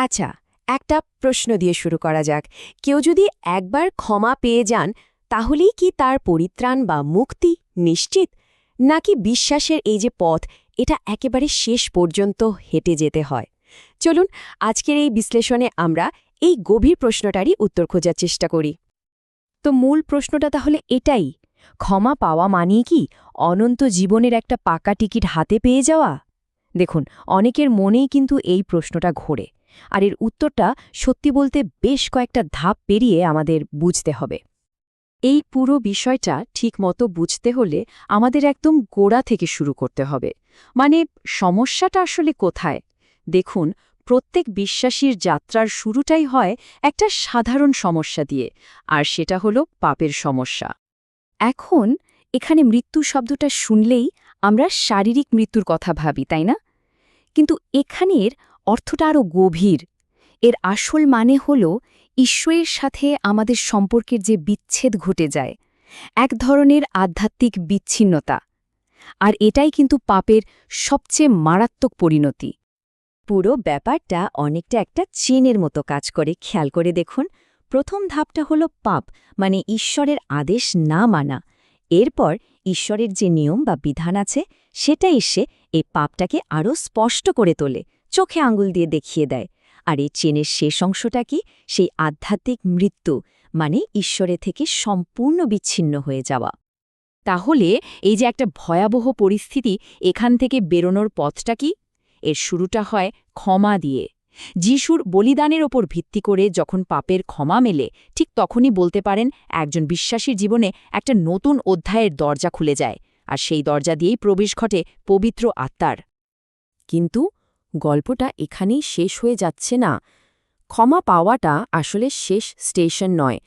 আচ্ছা একটা প্রশ্ন দিয়ে শুরু করা যাক। কেউ যদি একবার ক্ষমা পেয়ে যান, তাহলেই কি তার পরিত্রাণ বা মুক্তি নিশ্চিত? নাকি বিশ্বাসের এই যে পথ, এটা একেবারে শেষ পর্যন্ত হেঁটে যেতে হয়? চলুন, আজকের এই বিশ্লেষণে আমরা এই গভীর প্রশ্নটারই উত্তর খোঁজার চেষ্টা করি। তো মূল প্রশ্নটা তাহলে এটাই, ক্ষমা পাওয়া মানেই কি অনন্ত জীবনের একটা পাকা টিকিট হাতে পেয়ে যাওয়া? দেখুন, অনেকের মনেই কিন্তু এই প্রশ্নটা ঘোরে। আর এর উত্তরটা সত্যি বলতে বেশ কয়েকটা ধাপ পেরিয়ে আমাদের বুঝতে হবে। এই পুরো বিষয়টা ঠিকমতো বুঝতে হলে আমাদের একদম গোড়া থেকে শুরু করতে হবে। মানে সমস্যাটা আসলে কোথায়? দেখুন, প্রত্যেক বিশ্বাসীর যাত্রার শুরুটাই হয় একটা সাধারণ সমস্যা দিয়ে, আর সেটা হলো পাপের সমস্যা। এখন এখানে মৃত্যু শব্দটা শুনলেই আমরা শারীরিক মৃত্যুর কথা ভাবি, তাই না? কিন্তু এখানের অর্থটা আরও গভীর। এর আসল মানে হল ঈশ্বরের সাথে আমাদের সম্পর্কের যে বিচ্ছেদ ঘটে যায়, এক ধরনের আধ্যাত্মিক বিচ্ছিন্নতা। আর এটাই কিন্তু পাপের সবচেয়ে মারাত্মক পরিণতি। পুরো ব্যাপারটা অনেকটা একটা চেনের মতো কাজ করে, খেয়াল করে দেখুন। প্রথম ধাপটা হলো পাপ মানে ঈশ্বরের আদেশ না মানা। এরপর ঈশ্বরের যে নিয়ম বা বিধান আছে, সেটা এসে এই পাপটাকে আরও স্পষ্ট করে তোলে। চোখে আঙুল দিয়ে দেখিয়ে দেয়। আর এই চেনের শেষ অংশটা কি? সেই আধ্যাত্মিক মৃত্যু মানে ঈশ্বরে থেকে সম্পূর্ণ বিচ্ছিন্ন হয়ে যাওয়া। তাহলে এই যে একটা ভয়াবহ পরিস্থিতি, এখান থেকে বেরোনোর পথটা কি? এর শুরুটা হয় ক্ষমা দিয়ে। যিশুর বলিদানের ওপর ভিত্তি করে যখন পাপের ক্ষমা মেলে, ঠিক তখনই বলতে পারেন একজন বিশ্বাসীর জীবনে একটা নতুন অধ্যায়ের দরজা খুলে যায়, আর সেই দরজা দিয়েই প্রবেশ ঘটে পবিত্র আত্মার। কিন্তু গল্পটা এখানেই শেষ হয়ে যাচ্ছে না। ক্ষমা পাওয়াটা আসলে শেষ স্টেশন নয়,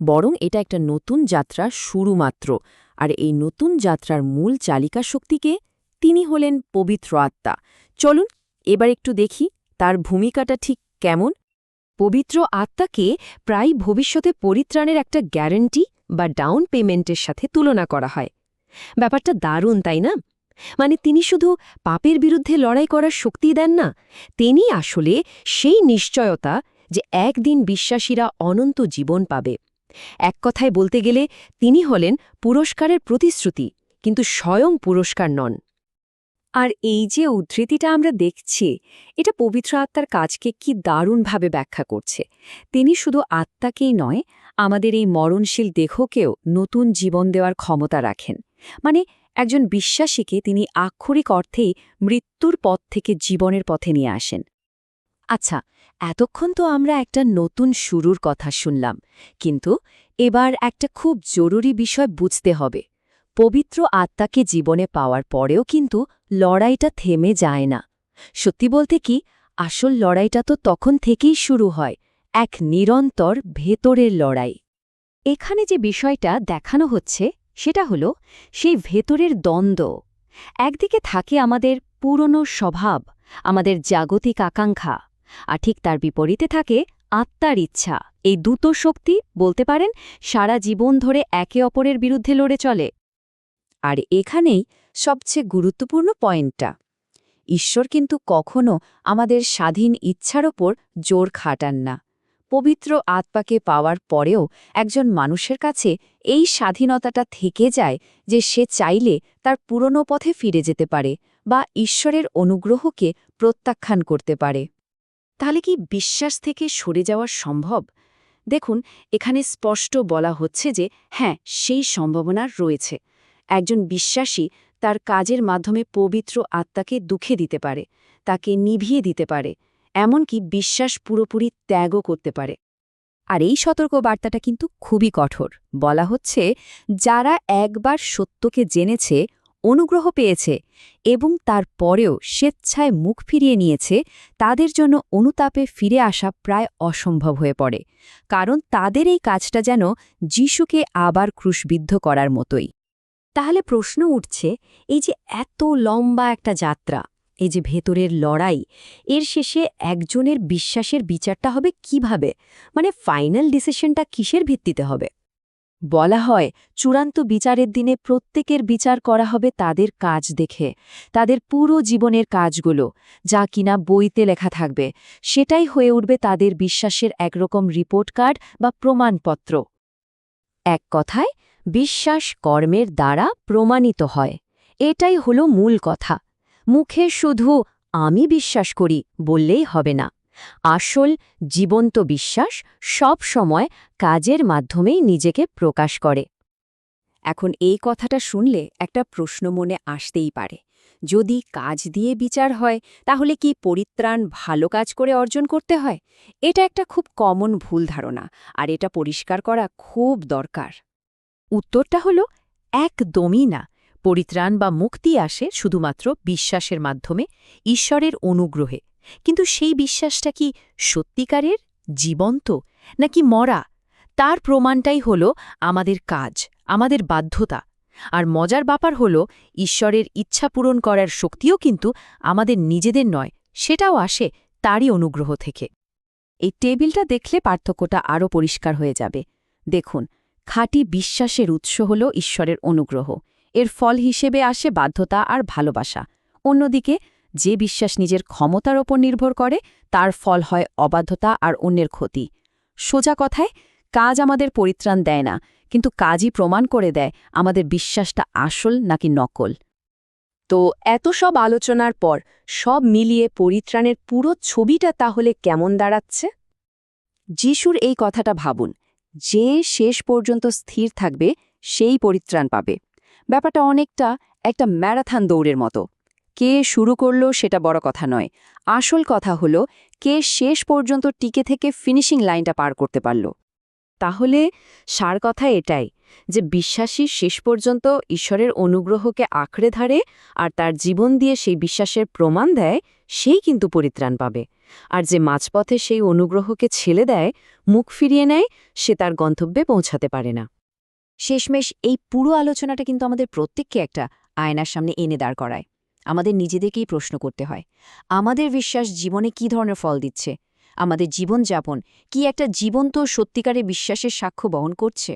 বরং এটা একটা নতুন যাত্রা শুরু মাত্র আর এই নতুন যাত্রার মূল চালিকা শক্তিকে তিনি হলেন পবিত্র আত্মা। চলুন এবার একটু দেখি তার ভূমিকাটা ঠিক কেমন। পবিত্র আত্মাকে প্রায় ভবিষ্যতে পরিত্রাণের একটা গ্যারান্টি বা ডাউন পেমেন্টের সাথে তুলনা করা হয়। ব্যাপারটা দারুণ, তাই না? মানে তিনি শুধু পাপের বিরুদ্ধে লড়াই করার শক্তি দেন না, তিনি আসলে সেই নিশ্চয়তা যে একদিন বিশ্বাসীরা অনন্ত জীবন পাবে। এক কথায় বলতে গেলে, তিনি হলেন পুরস্কারের প্রতিশ্রুতি, কিন্তু স্বয়ং পুরস্কার নন। আর এই যে উদ্ধৃতিটা আমরা দেখছি, এটা পবিত্র আত্মার কাজকে কি দারুণভাবে ব্যাখ্যা করছে। তিনি শুধু আত্মাকেই নয়, আমাদের এই মরণশীল দেহকেও নতুন জীবন দেওয়ার ক্ষমতা রাখেন। মানে একজন বিশ্বাসীকে তিনি আক্ষরিক অর্থেই মৃত্যুর পথ থেকে জীবনের পথে নিয়ে আসেন। আচ্ছা এতক্ষণ তো আমরা একটা নতুন শুরুর কথা শুনলাম, কিন্তু এবার একটা খুব জরুরি বিষয় বুঝতে হবে। পবিত্র আত্মাকে জীবনে পাওয়ার পরেও কিন্তু লড়াইটা থেমে যায় না। সত্যি বলতে কি, আসল লড়াইটা তো তখন থেকেই শুরু হয়, এক নিরন্তর ভেতরের লড়াই। এখানে যে বিষয়টা দেখানো হচ্ছে সেটা হলো, সেই ভেতরের দ্বন্দ্ব। একদিকে থাকে আমাদের পুরনো স্বভাব, আমাদের জাগতিক আকাঙ্ক্ষা, আর ঠিক তার বিপরীতে থাকে আত্মার ইচ্ছা। এই দুটো শক্তি, বলতে পারেন, সারা জীবন ধরে একে অপরের বিরুদ্ধে লড়ে চলে। আর এখানেই সবচেয়ে গুরুত্বপূর্ণ পয়েন্টটা। ঈশ্বর কিন্তু কখনো আমাদের স্বাধীন ইচ্ছার ওপর জোর খাটান না। পবিত্র আত্মাকে পাওয়ার পরেও একজন মানুষের কাছে এই স্বাধীনতাটা থেকে যায় যে সে চাইলে তার পুরনো পথে ফিরে যেতে পারে বা ঈশ্বরের অনুগ্রহকে প্রত্যাখ্যান করতে পারে। তাহলে কি বিশ্বাস থেকে সরে যাওয়া সম্ভব? দেখুন, এখানে স্পষ্ট বলা হচ্ছে যে হ্যাঁ সেই সম্ভাবনা রয়েছে। একজন বিশ্বাসী তার কাজের মাধ্যমে পবিত্র আত্মাকে দুঃখে দিতে পারে, তাকে নিভিয়ে দিতে পারে এমনকি বিশ্বাস পুরোপুরি ত্যাগও করতে পারে। আর এই সতর্ক বার্তাটা কিন্তু খুবই কঠোর। বলা হচ্ছে, যারা একবার সত্যকে জেনেছে, অনুগ্রহ পেয়েছে এবং তার পরেও স্বেচ্ছায় মুখ ফিরিয়ে নিয়েছে, তাদের জন্য অনুতাপে ফিরে আসা প্রায় অসম্ভব হয়ে পড়ে। কারণ তাদের এই কাজটা যেন যিশুকে আবার ক্রুশবিদ্ধ করার মতোই। তাহলে প্রশ্ন উঠছে, এই যে এত লম্বা একটা যাত্রা এই যে ভেতরের লড়াই, এর শেষে একজনের বিশ্বাসের বিচারটা হবে কীভাবে? মানে ফাইনাল ডিসিশনটা কিসের ভিত্তিতে হবে? বলা হয়, চূড়ান্ত বিচারের দিনে প্রত্যেকের বিচার করা হবে তাদের কাজ দেখে, তাদের পুরো জীবনের কাজগুলো, যা কিনা বইতে লেখা থাকবে। সেটাই হয়ে উঠবে তাদের বিশ্বাসের একরকম রিপোর্ট কার্ড বা প্রমাণপত্র। এক কথায়, বিশ্বাস কর্মের দ্বারা প্রমাণিত হয়। এটাই হলো মূল কথা। মুখে শুধু আমি বিশ্বাস করি বললেই হবে না। আসল জীবন্ত বিশ্বাস সব সময় কাজের মাধ্যমেই নিজেকে প্রকাশ করে। এখন এই কথাটা শুনলে একটা প্রশ্ন মনে আসতেই পারে। যদি কাজ দিয়ে বিচার হয়, তাহলে কি পরিত্রাণ ভালো কাজ করে অর্জন করতে হয়? এটা একটা খুব কমন ভুল ধারণা, আর এটা পরিষ্কার করা খুব দরকার। উত্তরটা হল, একদমই না। পরিত্রাণ বা মুক্তি আসে শুধুমাত্র বিশ্বাসের মাধ্যমে, ঈশ্বরের অনুগ্রহে। কিন্তু সেই বিশ্বাসটা কি সত্যিকারের, জীবন্ত, নাকি মরা? তার প্রমাণটাই হল আমাদের কাজ, আমাদের বাধ্যতা। আর মজার ব্যাপার হল, ঈশ্বরের ইচ্ছা পূরণ করার শক্তিও কিন্তু আমাদের নিজেদের নয়, সেটাও আসে তারই অনুগ্রহ থেকে। এই টেবিলটা দেখলে পার্থক্যটা আরও পরিষ্কার হয়ে যাবে। দেখুন, খাঁটি বিশ্বাসের উৎস হল ঈশ্বরের অনুগ্রহ। এর ফল হিসেবে আসে বাধ্যতা আর ভালোবাসা। অন্যদিকে, যে বিশ্বাস নিজের ক্ষমতার ওপর নির্ভর করে, তার ফল হয় অবাধ্যতা আর অন্যের ক্ষতি। সোজা কথায়, কাজ আমাদের পরিত্রাণ দেয় না, কিন্তু কাজই প্রমাণ করে দেয় আমাদের বিশ্বাসটা আসল নাকি নকল। তো এত সব আলোচনার পর সব মিলিয়ে পরিত্রাণের পুরো ছবিটা তাহলে কেমন দাঁড়াচ্ছে? যিশুর এই কথাটা ভাবুন, যে শেষ পর্যন্ত স্থির থাকবে, সেই পরিত্রাণ পাবে। ব্যাপারটা অনেকটা একটা ম্যারাথন দৌড়ের মতো। কে শুরু করল সেটা বড় কথা নয়। আসল কথা হলো, কে শেষ পর্যন্ত টিকে থেকে ফিনিশিং লাইনটা পার করতে পারল। তাহলে সার কথা এটাই যে বিশ্বাসী শেষ পর্যন্ত ঈশ্বরের অনুগ্রহকে আঁকড়ে ধরে আর তার জীবন দিয়ে সেই বিশ্বাসের প্রমাণ দেয়, সেই কিন্তু পরিত্রাণ পাবে। আর যে মাঝপথে সেই অনুগ্রহকে ছেলে দেয়, মুখ ফিরিয়ে নেয়, সে তার গন্তব্যে পৌঁছাতে পারে না। শেষমেশ এই পুরো আলোচনাটা কিন্তু আমাদের প্রত্যেককে একটা আয়নার সামনে এনে দাঁড় করায়। আমাদের নিজেদেরকেই প্রশ্ন করতে হয়, আমাদের বিশ্বাস জীবনে কি ধরনের ফল দিচ্ছে? আমাদের জীবনযাপন কি একটা জীবন্ত সত্যিকারে বিশ্বাসের সাক্ষ্য বহন করছে?